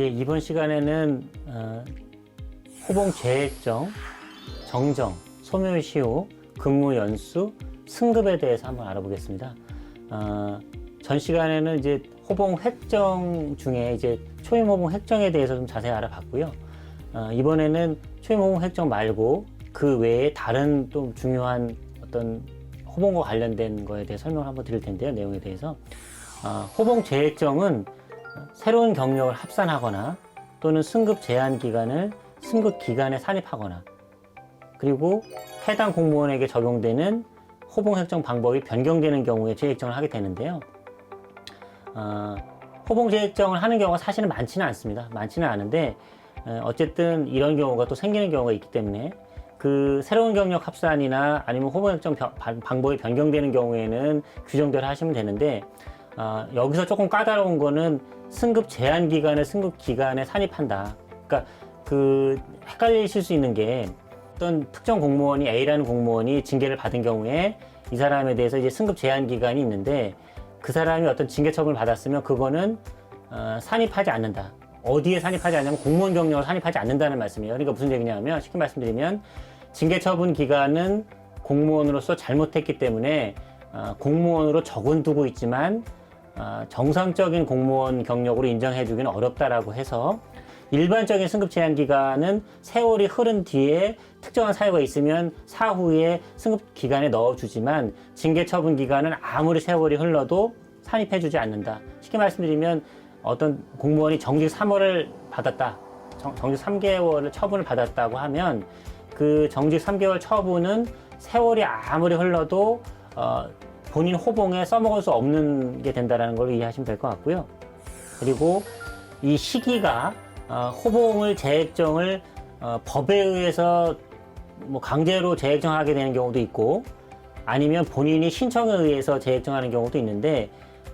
예, 이번 시간에는 어, 호봉 재액정, 정정, 소멸시효, 근무 연수, 승급에 대해서 한번 알아보겠습니다. 어, 전 시간에는 이제 호봉 획정 중에 이제 초임 호봉 획정에 대해서 좀 자세히 알아봤고요. 어, 이번에는 초임 호봉 획정 말고 그 외에 다른 또 중요한 어떤 호봉과 관련된 거에 대해 설명을 한번 드릴 텐데요. 내용에 대해서. 어, 호봉 재액정은 새로운 경력을 합산하거나 또는 승급 제한 기간을 승급 기간에 산입하거나 그리고 해당 공무원에게 적용되는 호봉 획정 방법이 변경되는 경우에 재액정을 하게 되는데요. 어, 호봉 재액정을 하는 경우가 사실은 많지는 않습니다. 많지는 않은데 어, 어쨌든 이런 경우가 또 생기는 경우가 있기 때문에 그 새로운 경력 합산이나 아니면 호봉 획정 방법이 변경되는 경우에는 규정대로 하시면 되는데 어, 여기서 조금 까다로운 거는 승급 제한 기간을 승급 기간에 산입한다. 그러니까 그 헷갈리실 수 있는 게 어떤 특정 공무원이 A라는 공무원이 징계를 받은 경우에 이 사람에 대해서 이제 승급 제한 기간이 있는데 그 사람이 어떤 징계 처분을 받았으면 그거는 어, 산입하지 않는다. 어디에 산입하지 않냐면 공무원 경력을 산입하지 않는다는 말씀이에요. 그러니까 무슨 얘기냐면 쉽게 말씀드리면 징계 처분 기간은 공무원으로서 잘못했기 때문에 어, 공무원으로 적은 두고 있지만 어, 정상적인 공무원 경력으로 인정해 주기는 어렵다라고 해서 일반적인 승급 제한 기간은 세월이 흐른 뒤에 특정한 사유가 있으면 사후에 승급 기간에 넣어주지만 징계 처분 기간은 아무리 세월이 흘러도 산입해 주지 않는다. 쉽게 말씀드리면 어떤 공무원이 정직 3월을 받았다. 정, 정직 3개월을 처분을 받았다고 하면 그 정직 3개월 처분은 세월이 아무리 흘러도 어, 본인 호봉에 써먹을 수 없는 게 된다는 걸 이해하시면 될 것 같고요. 그리고 이 시기가 어, 호봉을 재액정을 어, 법에 의해서 뭐 강제로 재액정하게 되는 경우도 있고 아니면 본인이 신청에 의해서 재액정하는 경우도 있는데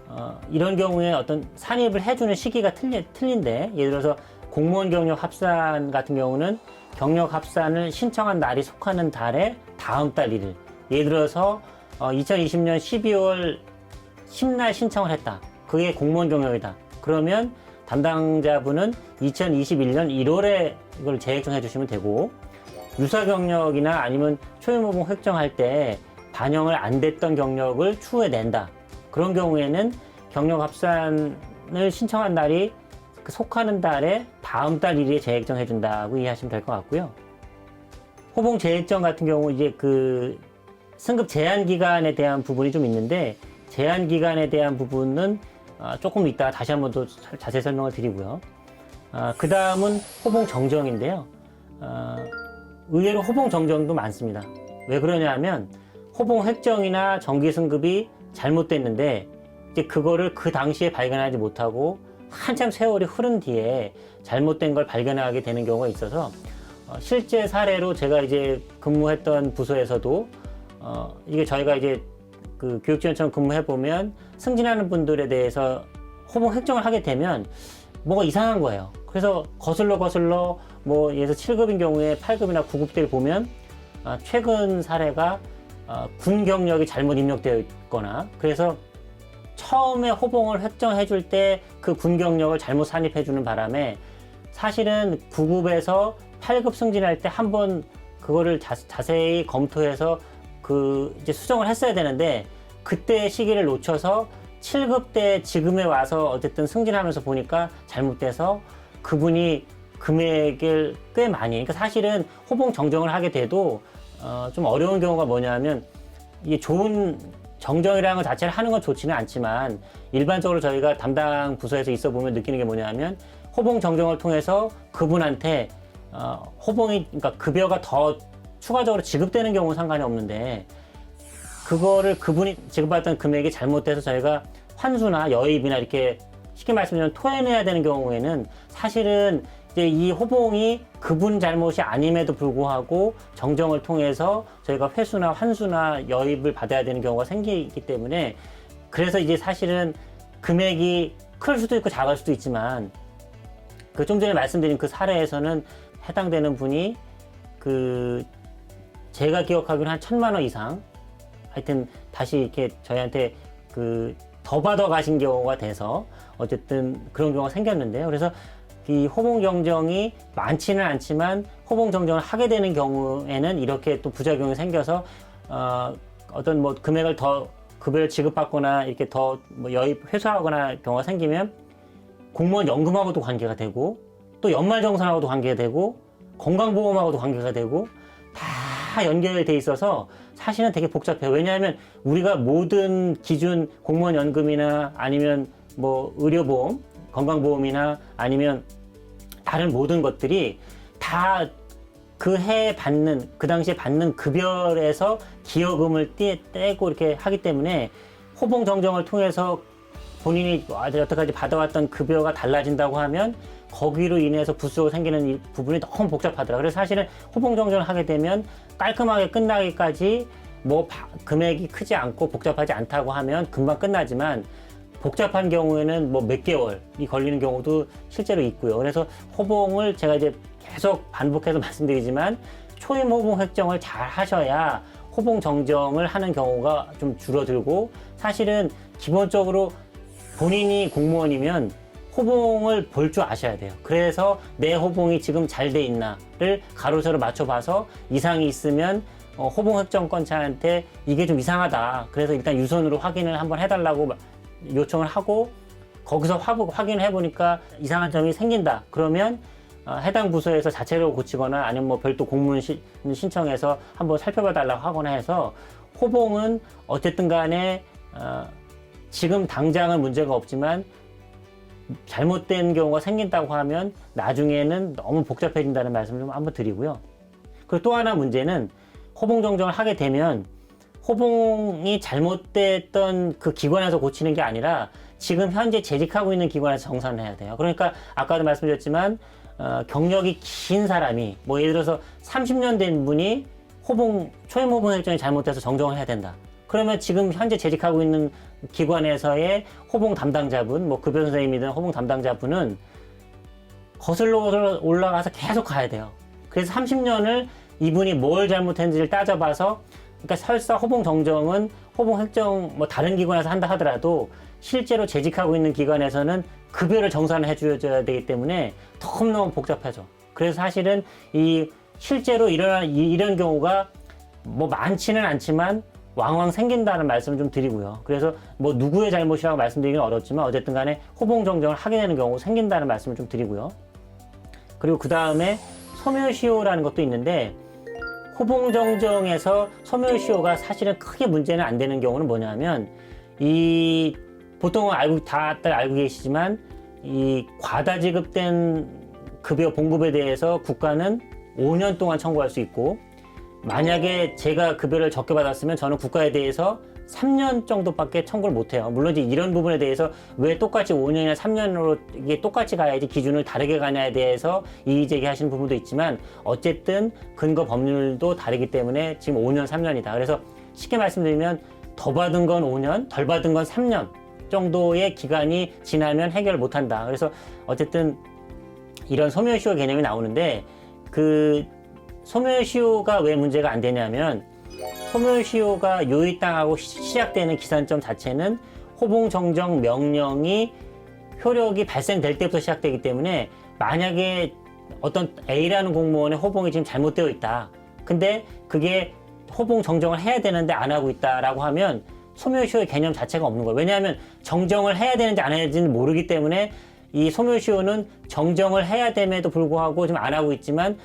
어, 이런 경우에 어떤 산입을 해주는 시기가 틀리, 틀린데 예를 들어서 공무원 경력 합산 같은 경우는 경력 합산을 신청한 날이 속하는 달의 다음 달 1일 예를 들어서 어, 2020년 12월 10날 신청을 했다. 그게 공무원 경력이다. 그러면 담당자분은 2021년 1월에 이걸 재액정해 주시면 되고 유사 경력이나 아니면 초임호봉 획정할 때 반영을 안 됐던 경력을 추후에 낸다. 그런 경우에는 경력 합산을 신청한 날이 그 속하는 달에 다음 달 1일에 재액정 해 준다고 이해하시면 될 것 같고요. 호봉 재액정 같은 경우 이제 그 승급 제한 기간에 대한 부분이 좀 있는데 제한 기간에 대한 부분은 아, 조금 이따 다시 한번 더 자세히 설명을 드리고요. 그 다음은 호봉 정정인데요. 아, 의외로 호봉 정정도 많습니다. 왜 그러냐면 호봉 획정이나 정기 승급이 잘못됐는데 이제 그거를 그 당시에 발견하지 못하고 한참 세월이 흐른 뒤에 잘못된 걸 발견하게 되는 경우가 있어서 어, 실제 사례로 제가 이제 근무했던 부서에서도 어, 이게 저희가 이제 그 교육지원처럼 근무해 보면 승진하는 분들에 대해서 호봉 획정을 하게 되면 뭐가 이상한 거예요. 그래서 거슬러 거슬러 뭐 예를 들어 7급인 경우에 8급이나 9급대를 보면 아, 최근 사례가 아, 군 경력이 잘못 입력되어 있거나 그래서 처음에 호봉을 획정해 줄 때 그 군 경력을 잘못 산입해 주는 바람에 사실은 9급에서 8급 승진할 때 한번 그거를 자, 자세히 검토해서 그 이제 수정을 했어야 되는데 그때 시기를 놓쳐서 7급 때 지금에 와서 어쨌든 승진하면서 보니까 잘못돼서 그분이 금액을 꽤 많이 그러니까 사실은 호봉 정정을 하게 돼도 어, 좀 어려운 경우가 뭐냐면 이게 좋은 정정이라는 것 자체를 하는 건 좋지는 않지만 일반적으로 저희가 담당 부서에서 있어 보면 느끼는 게 뭐냐면 호봉 정정을 통해서 그분한테 어, 호봉이 그러니까 급여가 더 추가적으로 지급되는 경우는 상관이 없는데 그거를 그분이 지급받던 금액이 잘못돼서 저희가 환수나 여입이나 이렇게 쉽게 말씀드리면 토해내야 되는 경우에는 사실은 이제 이 호봉이 그분 잘못이 아님에도 불구하고 정정을 통해서 저희가 회수나 환수나 여입을 받아야 되는 경우가 생기기 때문에 그래서 이제 사실은 금액이 클 수도 있고 작을 수도 있지만 그 좀 전에 말씀드린 그 사례에서는 해당되는 분이 그 제가 기억하기로는 한 천만 원 이상 하여튼 다시 이렇게 저희한테 그 더 받아 가신 경우가 돼서 어쨌든 그런 경우가 생겼는데요. 그래서 이 호봉 정정이 많지는 않지만 호봉 정정을 하게 되는 경우에는 이렇게 또 부작용이 생겨서 어, 어떤 뭐 금액을 더 급여를 지급받거나 이렇게 더 뭐 여입 회수하거나 경우가 생기면 공무원 연금하고도 관계가 되고 또 연말정산하고도 관계가 되고 건강보험하고도 관계가 되고 다 연결돼 있어서 사실은 되게 복잡해요. 왜냐하면 우리가 모든 기준 공무원 연금이나 아니면 뭐 의료보험, 건강보험이나 아니면 다른 모든 것들이 다 그 해 받는 그 당시에 받는 급여에서 기여금을 떼, 떼고 이렇게 하기 때문에 호봉 정정을 통해서 본인이 여태까지 받아왔던 급여가 달라진다고 하면 거기로 인해서 부수가 생기는 이 부분이 너무 복잡하더라. 그래서 사실은 호봉 정정을 하게 되면 깔끔하게 끝나기까지 뭐 바- 금액이 크지 않고 복잡하지 않다고 하면 금방 끝나지만 복잡한 경우에는 뭐 몇 개월이 걸리는 경우도 실제로 있고요. 그래서 호봉을 제가 이제 계속 반복해서 말씀드리지만 초임 호봉 획정을 잘 하셔야 호봉 정정을 하는 경우가 좀 줄어들고 사실은 기본적으로 본인이 공무원이면 호봉을 볼 줄 아셔야 돼요. 그래서 내 호봉이 지금 잘 돼 있나를 가로세로 맞춰봐서 이상이 있으면 어, 호봉 획정권자한테 이게 좀 이상하다. 그래서 일단 유선으로 확인을 한번 해달라고 마- 요청을 하고 거기서 화, 확인을 해보니까 이상한 점이 생긴다. 그러면 어, 해당 부서에서 자체로 고치거나 아니면 뭐 별도 공문 시- 신청해서 한번 살펴봐 달라고 하거나 해서 호봉은 어쨌든 간에 어, 지금 당장은 문제가 없지만 잘못된 경우가 생긴다고 하면 나중에는 너무 복잡해진다는 말씀을 좀 한번 드리고요. 그리고 또 하나 문제는 호봉 정정을 하게 되면 호봉이 잘못됐던 그 기관에서 고치는 게 아니라 지금 현재 재직하고 있는 기관에서 정산을 해야 돼요. 그러니까 아까도 말씀드렸지만 어, 경력이 긴 사람이 뭐 예를 들어서 30년 된 분이 호봉 초임 호봉 획정이 잘못돼서 정정을 해야 된다. 그러면 지금 현재 재직하고 있는 기관에서의 호봉 담당자분, 뭐 급여 선생님이든 호봉 담당자분은 거슬러 올라가서 계속 가야 돼요. 그래서 30년을 이분이 뭘 잘못했는지를 따져봐서 그러니까 설사 호봉 정정은 호봉 획정 뭐 다른 기관에서 한다 하더라도 실제로 재직하고 있는 기관에서는 급여를 정산을 해줘야 되기 때문에 너무너무 복잡하죠. 그래서 사실은 이 실제로 이런 이- 이런 경우가 뭐 많지는 않지만 왕왕 생긴다는 말씀을 좀 드리고요. 그래서 뭐 누구의 잘못이라고 말씀드리기는 어렵지만 어쨌든 간에 호봉 정정을 하게 되는 경우 생긴다는 말씀을 좀 드리고요. 그리고 그 다음에 소멸시효라는 것도 있는데 호봉정정에서 소멸시효가 사실은 크게 문제는 안 되는 경우는 뭐냐면 이 보통은 알고 다들 알고 계시지만 이 과다 지급된 급여 봉급에 대해서 국가는 5년 동안 청구할 수 있고 만약에 제가 급여를 적게 받았으면 저는 국가에 대해서 3년 정도밖에 청구를 못해요. 물론 이제 이런 부분에 대해서 왜 똑같이 5년이나 3년으로 이게 똑같이 가야지 기준을 다르게 가냐에 대해서 이의 제기하시는 부분도 있지만 어쨌든 근거 법률도 다르기 때문에 지금 5년, 3년이다. 그래서 쉽게 말씀드리면 더 받은 건 5년, 덜 받은 건 3년 정도의 기간이 지나면 해결을 못한다. 그래서 어쨌든 이런 소멸시효 개념이 나오는데 그 소멸시효가 왜 문제가 안 되냐면 소멸시효가 시- 시작되는 기산점 자체는 호봉정정 명령이 효력이 발생될 때부터 시작되기 때문에 만약에 어떤 A라는 공무원의 호봉이 지금 잘못되어 있다. 근데 그게 호봉 정정을 해야 되는데 안 하고 있다라고 하면 소멸시효의 개념 자체가 없는 거예요. 왜냐하면 정정을 해야 되는지 안 해야 되는지 모르기 때문에 이 소멸시효는 정정을 해야 됨에도 불구하고 지금 안 하고 있지만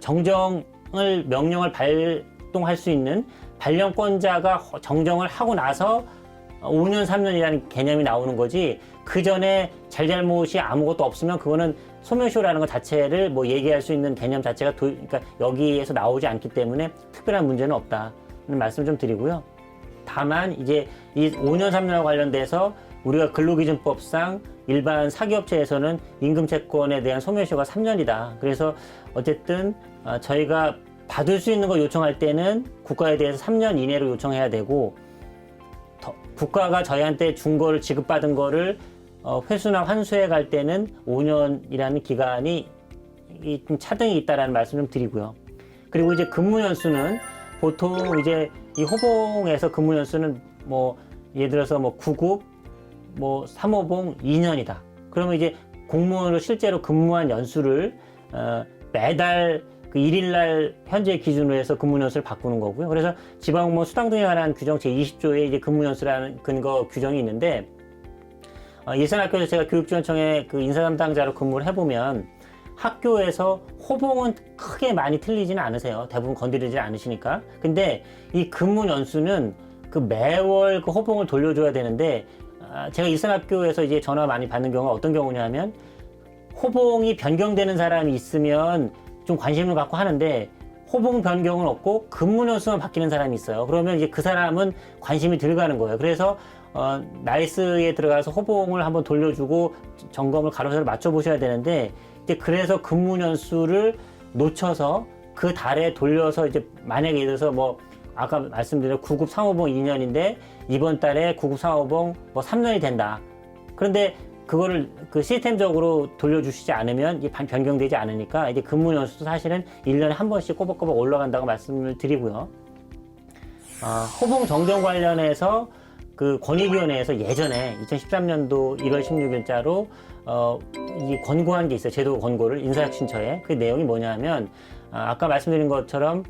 정정을 명령을 발동할 수 있는 발령권자가 허- 정정을 하고 나서 5년, 3년이라는 개념이 나오는 거지 그 전에 잘잘못이 아무것도 없으면 그거는 소멸시효라는 것 자체를 뭐 얘기할 수 있는 개념 자체가 도, 그러니까 여기에서 나오지 않기 때문에 특별한 문제는 없다는 말씀을 좀 드리고요. 다만 이제 이 5년 3년과 관련돼서 우리가 근로기준법상 일반 사기업체에서는 임금 채권에 대한 소멸시효가 3년이다. 그래서 어쨌든 어, 저희가 받을 수 있는 걸 요청할 때는 국가에 대해서 3년 이내로 요청해야 되고 더- 국가가 저희한테 준 거를 지급받은 거를 어, 회수나 환수해 갈 때는 5년이라는 기간이 이- 좀 차등이 있다라는 말씀 좀 드리고요. 그리고 이제 근무 연수는 보통 이제 이 호봉에서 근무 연수는 뭐 예를 들어서 뭐 9급 뭐 3호봉 2년이다. 그러면 이제 공무원으로 실제로 근무한 연수를 어, 매달 그 일일날 현재 기준으로 해서 근무 연수를 바꾸는 거고요. 그래서 지방공무원 수당 등에 관한 규정 제20조에 이제 근무 연수라는 근거 규정이 있는데 어, 예산학교에서 제가 교육지원청에 그 인사 담당자로 근무를 해보면 학교에서 호봉은 크게 많이 틀리지는 않으세요. 대부분 건드리지 않으시니까. 근데 이 근무 연수는 그 매월 그 호봉을 돌려줘야 되는데 아, 제가 일산학교에서 이제 전화 많이 받는 경우가 어떤 경우냐면 호봉이 변경되는 사람이 있으면 좀 관심을 갖고 하는데 호봉 변경은 없고 근무 연수만 바뀌는 사람이 있어요. 그러면 이제 그 사람은 관심이 들 가는 거예요. 그래서 어, 나이스에 들어가서 호봉을 한번 돌려주고 점검을 가로세로 맞춰보셔야 되는데 이제 그래서 근무 연수를 놓쳐서 그 달에 돌려서 이제 만약에 예를 들어서 뭐 아까 말씀드린 9급 상호봉 2년인데 이번 달에 9급 상호봉 뭐 3년이 된다. 그런데 그거를 그 시스템적으로 돌려주시지 않으면 반- 변경되지 않으니까 이제 근무 연수도 사실은 1년에 한 번씩 꼬박꼬박 올라간다고 말씀을 드리고요. 아, 호봉 정정 관련해서 그 권익위원회에서 예전에 2013년도 1월 16일자로 어, 이 권고한 게 있어요. 제도 권고를 인사혁신처에. 그 내용이 뭐냐면 아, 아까 말씀드린 것처럼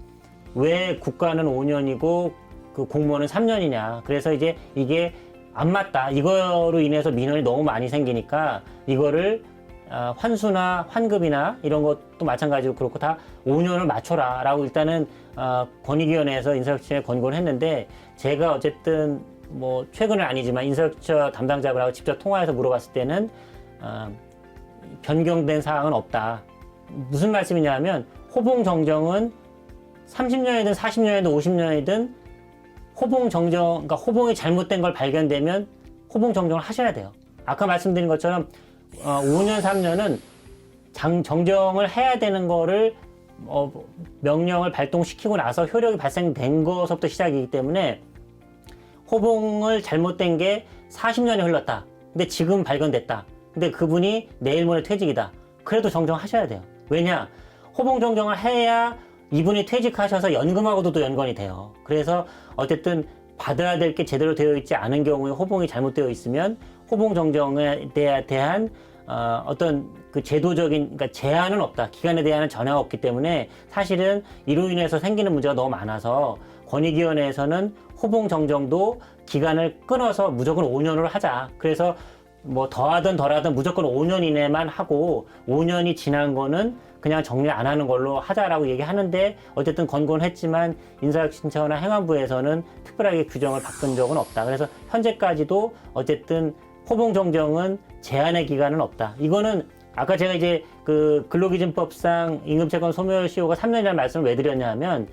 왜 국가는 5년이고 그 공무원은 3년이냐. 그래서 이제 이게 안 맞다. 이거로 인해서 민원이 너무 많이 생기니까 이거를 아, 환수나 환급이나 이런 것도 마찬가지로 그렇고 다 5년을 맞춰라 라고 일단은 아, 권익위원회에서 인사혁신에 권고를 했는데 제가 어쨌든 뭐 최근은 아니지만 인사혁신 담당자분하고 직접 통화해서 물어봤을 때는 아, 변경된 사항은 없다. 무슨 말씀이냐면 호봉 정정은 30년이든 40년이든 50년이든 호봉 정정, 그러니까 호봉이 잘못된 걸 발견되면 호봉 정정을 하셔야 돼요. 아까 말씀드린 것처럼 어, 5년, 3년은 장, 정정을 해야 되는 거를 어, 명령을 발동시키고 나서 효력이 발생된 것부터 시작이기 때문에 호봉을 잘못된 게 40년이 흘렀다. 근데 지금 발견됐다. 근데 그분이 내일 모레 퇴직이다. 그래도 정정하셔야 돼요. 왜냐? 호봉 정정을 해야 이분이 퇴직하셔서 연금하고도 또 연관이 돼요. 그래서 어쨌든 받아야 될 게 제대로 되어 있지 않은 경우에 호봉이 잘못되어 있으면 호봉 정정에 대- 대한 어, 어떤 그 제도적인 그러니까 제한은 없다. 기간에 대한 전화가 없기 때문에 사실은 이로 인해서 생기는 문제가 너무 많아서 권익위원회에서는 호봉 정정도 기간을 끊어서 무조건 5년으로 하자. 그래서 뭐 더하든 덜하든 무조건 5년 이내만 하고 5년이 지난 거는 그냥 정리 안 하는 걸로 하자라고 얘기하는데 어쨌든 권고는 했지만 인사혁신처나 행안부에서는 특별하게 규정을 바꾼 적은 없다. 그래서 현재까지도 어쨌든 호봉 정정은 제한의 기간은 없다. 이거는 아까 제가 이제 그 근로기준법상 임금채권 소멸 시효가 3년이라는 말씀을 왜 드렸냐면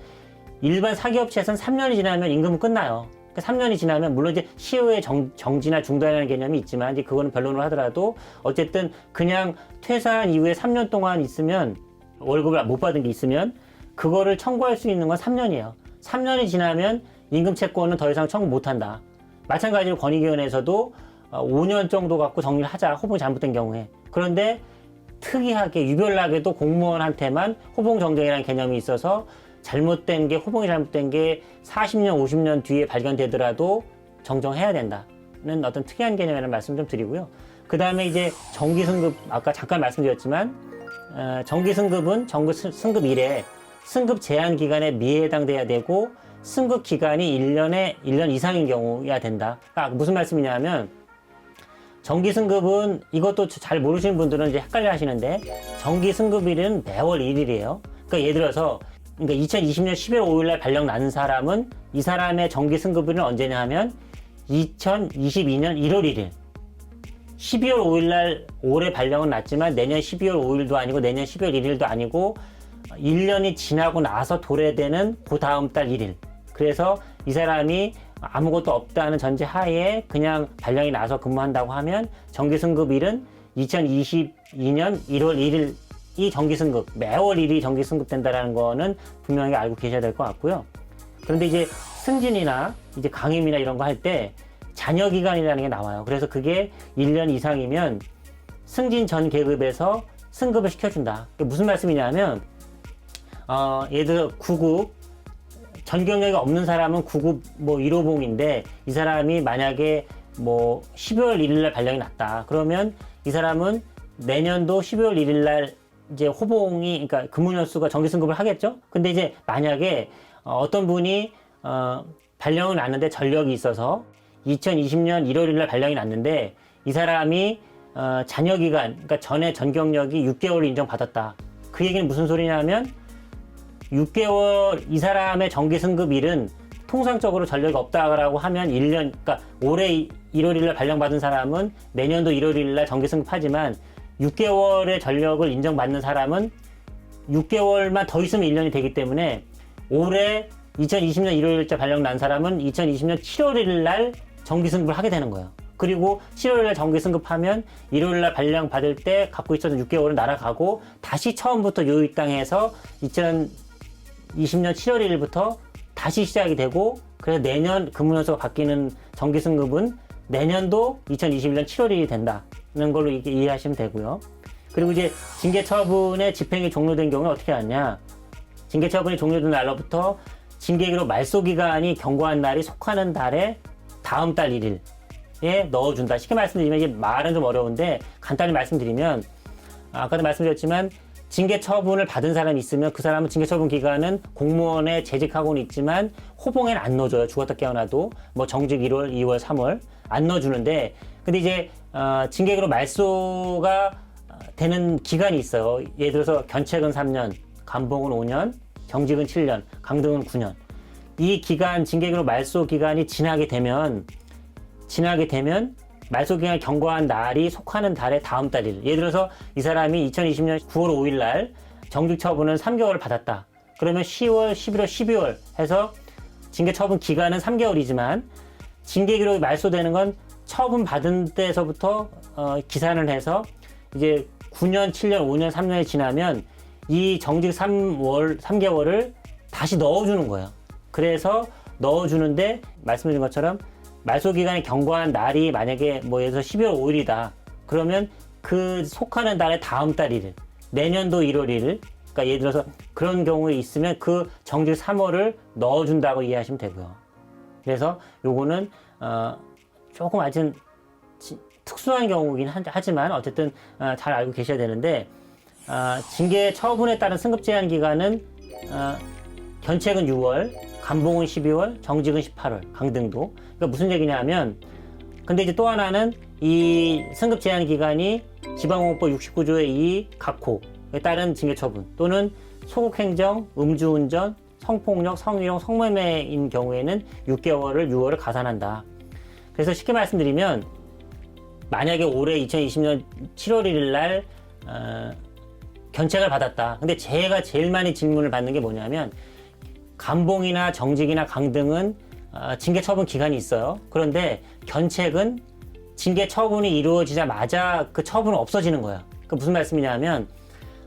일반 사기업체에서는 3년이 지나면 임금은 끝나요. 그 3년이 지나면 물론 이제 시효의 정, 정지나 중단이라는 개념이 있지만 이제 그거는 변론을 하더라도 어쨌든 그냥 퇴사한 이후에 3년 동안 있으면 월급을 못 받은 게 있으면 그거를 청구할 수 있는 건 3년이에요. 3년이 지나면 임금 채권은 더 이상 청구 못 한다. 마찬가지로 권익위원회에서도 5년 정도 갖고 정리를 하자. 호봉이 잘못된 경우에. 그런데 특이하게 유별나게도 공무원한테만 호봉 정정이라는 개념이 있어서 잘못된 게 호봉이 잘못된 게 40년, 50년 뒤에 발견되더라도 정정해야 된다는 어떤 특이한 개념이라는 말씀 좀 드리고요. 그 다음에 이제 정기 승급 아까 잠깐 말씀드렸지만 어, 정기 승급은 정기 승- 승급 이래 승급 제한 기간에 미해당돼야 되고 승급 기간이 1년에 1년 이상인 경우야 된다. 그러니까 무슨 말씀이냐면 정기 승급은 이것도 잘 모르시는 분들은 이제 헷갈려 하시는데 정기 승급일은 매월 1일이에요. 그러니까 예를 들어서 그러니까 2020년 11월 5일 날 발령 난 사람은 이 사람의 정기 승급일은 언제냐 하면 2022년 1월 1일. 12월 5일 날 올해 발령은 났지만 내년 12월 5일도 아니고 내년 12월 1일도 아니고 1년이 지나고 나서 도래되는 그 다음 달 1일. 그래서 이 사람이 아무것도 없다는 전제 하에 그냥 발령이 나서 근무한다고 하면 정기 승급일은 2022년 1월 1일 이 정기 승급 매월 1이 정기 승급 된다라는 거는 분명히 알고 계셔야 될 것 같고요. 그런데 이제 승진이나 이제 강임이나 이런 거 할 때 잔여 기간이라는 게 나와요. 그래서 그게 1년 이상이면 승진 전 계급에서 승급을 시켜준다. 무슨 말씀이냐면 어, 예를 들어 9급 전 경력이 없는 사람은 9급 뭐 1호봉인데 이 사람이 만약에 뭐 12월 1일 날 발령이 났다. 그러면 이 사람은 내년도 12월 1일 날 이제 호봉이 그러니까 근무연수가 정기 승급을 하겠죠. 근데 이제 만약에 어, 어떤 분이 어, 발령을 났는데 전력이 있어서 2020년 1월 1일 날 발령이 났는데 이 사람이 어, 잔여 기간 그러니까 전에 전경력이 6개월 인정받았다. 그 얘기는 무슨 소리냐면 6개월 이 사람의 정기 승급일은 통상적으로 전력이 없다라고 하면 1년, 그러니까 올해 1월 1일 발령받은 사람은 내년도 1월 1일 날 정기 승급하지만 6개월의 전력을 인정받는 사람은 6개월만 더 있으면 1년이 되기 때문에 올해 2020년 1월 1일자 발령 난 사람은 2020년 7월 1일 날 정기 승급을 하게 되는 거예요. 그리고 7월 1일 날 정기 승급하면 1월 1일 날 발령 받을 때 갖고 있었던 6개월은 날아가고 다시 처음부터 땅에서 2020년 7월 1일부터 다시 시작이 되고 그래서 내년 근무연수가 바뀌는 정기 승급은 내년도 2021년 7월 1일이 된다는 걸로 이해하시면 되고요. 그리고 이제 징계 처분의 집행이 종료된 경우는 어떻게 하냐? 징계 처분이 종료된 날로부터 징계기로 말소 기간이 경고한 날이 속하는 달에 다음 달 1일에 넣어준다. 쉽게 말씀드리면 이게 말은 좀 어려운데 간단히 말씀드리면 아까도 말씀드렸지만 징계 처분을 받은 사람이 있으면 그 사람은 징계 처분 기간은 공무원에 재직하고는 있지만 호봉에는 안 넣어줘요. 죽었다 깨어나도 뭐 정직 1월, 2월, 3월 안 넣어주는데 근데 이제 어, 징계기로 말소가 어, 되는 기간이 있어요. 예를 들어서 견책은 3년, 감봉은 5년, 정직은 7년, 강등은 9년. 이 기간 징계기로 말소 기간이 지나게 되면 지나게 되면 말소 기간 경과한 날이 속하는 달의 다음 달일. 예를 들어서 이 사람이 2020년 9월 5일 날 정직 처분은 3개월을 받았다. 그러면 10월, 11월, 12월 해서 징계 처분 기간은 3개월이지만 징계 기록이 말소되는 건 처분 받은 때서부터 어, 기산을 해서 이제 9년, 7년, 5년, 3년이 지나면 이 정직 3월, 3개월을 다시 넣어주는 거예요. 그래서 넣어주는데 말씀드린 것처럼 말소 기간이 경과한 날이 만약에 뭐 예를 들어서 12월 5일이다. 그러면 그 속하는 달의 다음 달 1일, 내년도 1월 1일, 그러니까 예를 들어서 그런 경우에 있으면 그 정직 3월을 넣어준다고 이해하시면 되고요. 그래서 요거는 어, 조금 아직 지- 특수한 경우긴 하- 하지만 어쨌든 어, 잘 알고 계셔야 되는데 어, 징계 처분에 따른 승급 제한 기간은 어, 견책은 6월, 감봉은 12월, 정직은 18월, 강등도. 그러니까 무슨 얘기냐면 근데 이제 또 하나는 이 승급 제한 기간이 지방공업법 69조의 이 각호에 따른 징계 처분 또는 소극행정, 음주운전, 성폭력, 성희롱, 성매매인 경우에는 6개월을 6월을 가산한다. 그래서 쉽게 말씀드리면 만약에 올해 2020년 7월 1일 날 어, 견책을 받았다. 근데 제가 제일 많이 질문을 받는 게 뭐냐면 감봉이나 정직이나 강등은 어, 징계 처분 기간이 있어요. 그런데 견책은 징계 처분이 이루어지자마자 그 처분은 없어지는 거야. 그 무슨 말씀이냐면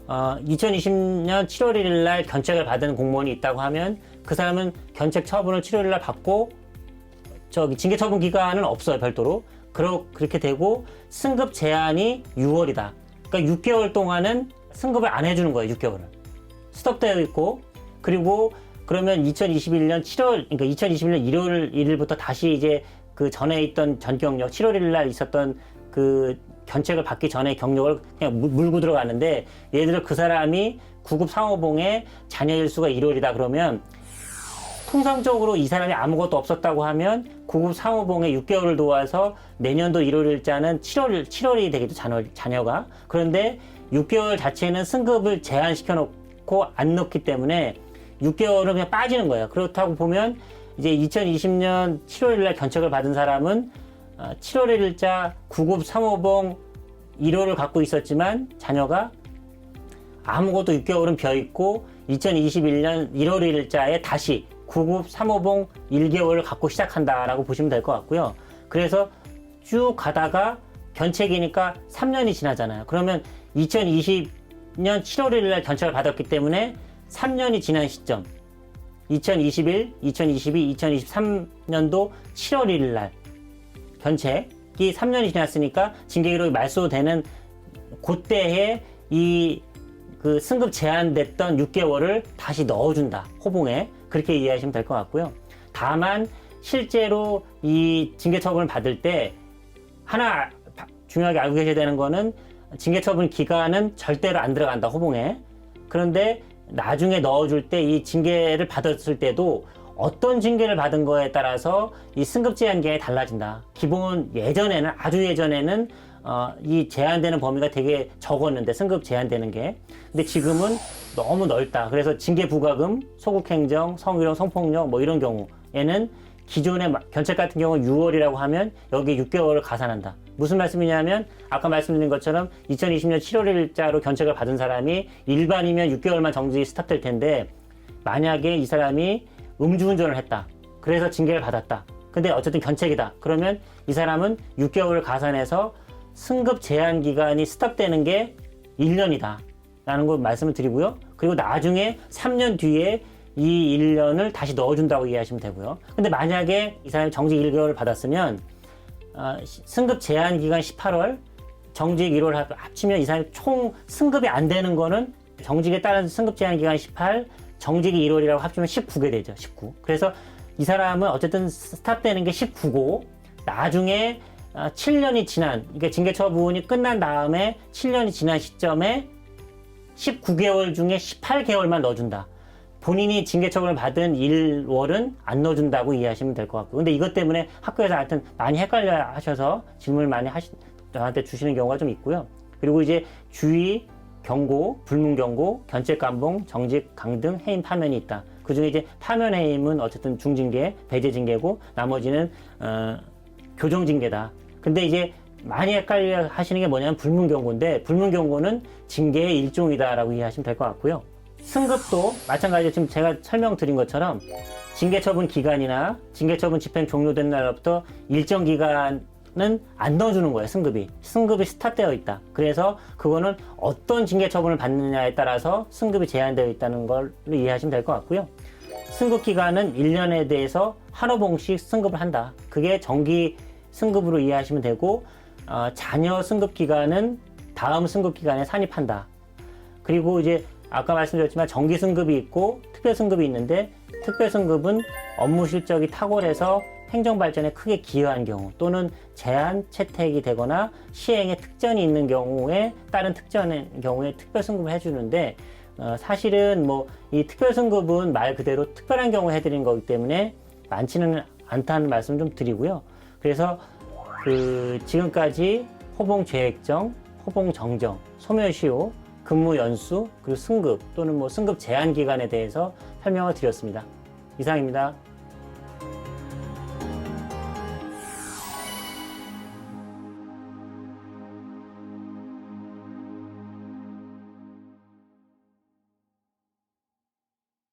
어, 2020년 7월 1일 날 견책을 받은 공무원이 있다고 하면 그 사람은 견책 처분을 7월 1일 날 받고 저기 징계 처분 기간은 없어요 별도로 그러, 그렇게 되고 승급 제한이 6월이다 그러니까 6개월 동안은 승급을 안 해주는 거예요 6개월을 스톱되어 있고 그리고 그러면 2021년 7월 그러니까 2021년 1월 1일부터 다시 이제 그 전에 있던 전 경력 7월 1일 날 있었던 그 견책을 받기 전에 경력을 그냥 물- 물고 들어가는데 예를 들어 그 사람이 구급 상호봉에 자녀 일수가 1월이다 그러면 통상적으로 이 사람이 아무것도 없었다고 하면 구급 상호봉에 6개월을 도와서 내년도 1월 일자는 7월 7월이 되겠죠 자녀, 자녀가. 그런데 6개월 자체는 승급을 제한시켜 놓고 안 넣기 때문에 6개월은 그냥 빠지는 거예요. 그렇다고 보면 이제 2020년 7월 1일 견책을 받은 사람은 7월 1일자 구급 상호봉 1호를 갖고 있었지만 자녀가 아무것도 6개월은 비어 있고 2021년 1월 1일자에 다시 구급 3호봉 1개월을 갖고 시작한다라고 보시면 될 것 같고요. 그래서 쭉 가다가 견책이니까 3년이 지나잖아요. 그러면 2020년 7월 1일 날 견책을 받았기 때문에 3년이 지난 시점 2021, 2022, 2023년도 7월 1일 날 견책이 3년이 지났으니까 징계 기록이 말소되는 그때에 이 그 승급 제한됐던 6개월을 다시 넣어준다 호봉에 그렇게 이해하시면 될 것 같고요. 다만 실제로 이 징계 처분을 받을 때 하나 바- 중요하게 알고 계셔야 되는 거는 징계 처분 기간은 절대로 안 들어간다 호봉에. 그런데 나중에 넣어줄 때 이 징계를 받았을 때도 어떤 징계를 받은 거에 따라서 이 승급 제한 기간이 달라진다. 기본 예전에는 아주 예전에는 어, 이 제한되는 범위가 되게 적었는데 승급 제한되는 게. 근데 지금은 너무 넓다. 그래서 징계 부과금, 소극행정, 성희롱, 성폭력 뭐 이런 경우에는 기존의 마- 견책 같은 경우 6월이라고 하면 여기 6개월을 가산한다. 무슨 말씀이냐면 아까 말씀드린 것처럼 2020년 7월 1일자로 견책을 받은 사람이 일반이면 6개월만 정지 스탑될 텐데 만약에 이 사람이 음주운전을 했다. 그래서 징계를 받았다. 근데 어쨌든 견책이다. 그러면 이 사람은 6개월을 가산해서 승급 제한 기간이 스탑되는 게 1년이다. 라는 걸 말씀을 드리고요. 그리고 나중에 3년 뒤에 이 1년을 다시 넣어준다고 이해하시면 되고요. 근데 만약에 이 사람이 정직 1개월을 받았으면 어, 시- 승급 제한 기간 18월, 정직 1월 합- 합치면 이 사람이 총 승급이 안 되는 거는 정직에 따른 승급 제한 기간 18, 정직이 1월이라고 합치면 19게 되죠. 19. 그래서 이 사람은 어쨌든 스탑되는 게 19고 나중에 7년이 지난, 그러니까 징계 처분이 끝난 다음에 7년이 지난 시점에 19개월 중에 18개월만 넣어준다. 본인이 징계 처분을 받은 1월은 안 넣어준다고 이해하시면 될 것 같고. 근데 이것 때문에 학교에서 하여튼 많이 헷갈려 하셔서 질문을 많이 하시, 저한테 주시는 경우가 좀 있고요. 그리고 이제 주의, 경고, 불문 경고, 견책 감봉, 정직, 강등, 해임 파면이 있다. 그 중에 이제 파면 해임은 어쨌든 중징계, 배제 징계고 나머지는 어, 교정 징계다. 근데 이제 많이 헷갈려 하시는 게 뭐냐면 불문 경고인데 불문 경고는 징계의 일종이다라고 이해하시면 될 것 같고요. 승급도 마찬가지로 지금 제가 설명드린 것처럼 징계 처분 기간이나 징계 처분 집행 종료된 날부터 일정 기간은 안 넣어주는 거예요, 승급이. 승급이 스탑되어 있다. 그래서 그거는 어떤 징계 처분을 받느냐에 따라서 승급이 제한되어 있다는 걸 이해하시면 될 것 같고요. 승급 기간은 1년에 대해서 한호 봉씩 승급을 한다. 그게 정기 승급으로 이해하시면 되고, 어, 자녀 승급 기간은 다음 승급 기간에 산입한다. 그리고 이제 아까 말씀드렸지만 정기 승급이 있고 특별 승급이 있는데 특별 승급은 업무 실적이 탁월해서 행정 발전에 크게 기여한 경우 또는 제한 채택이 되거나 시행에 특전이 있는 경우에 다른 특전의 경우에 특별 승급을 해주는데 어, 사실은 뭐 이 특별 승급은 말 그대로 특별한 경우 해드린 거기 때문에 많지는 않다는 말씀 좀 드리고요. 그래서 그 지금까지 호봉 재획정, 호봉 정정, 소멸시효, 근무 연수, 그리고 승급 또는 뭐 승급 제한 기간에 대해서 설명을 드렸습니다. 이상입니다.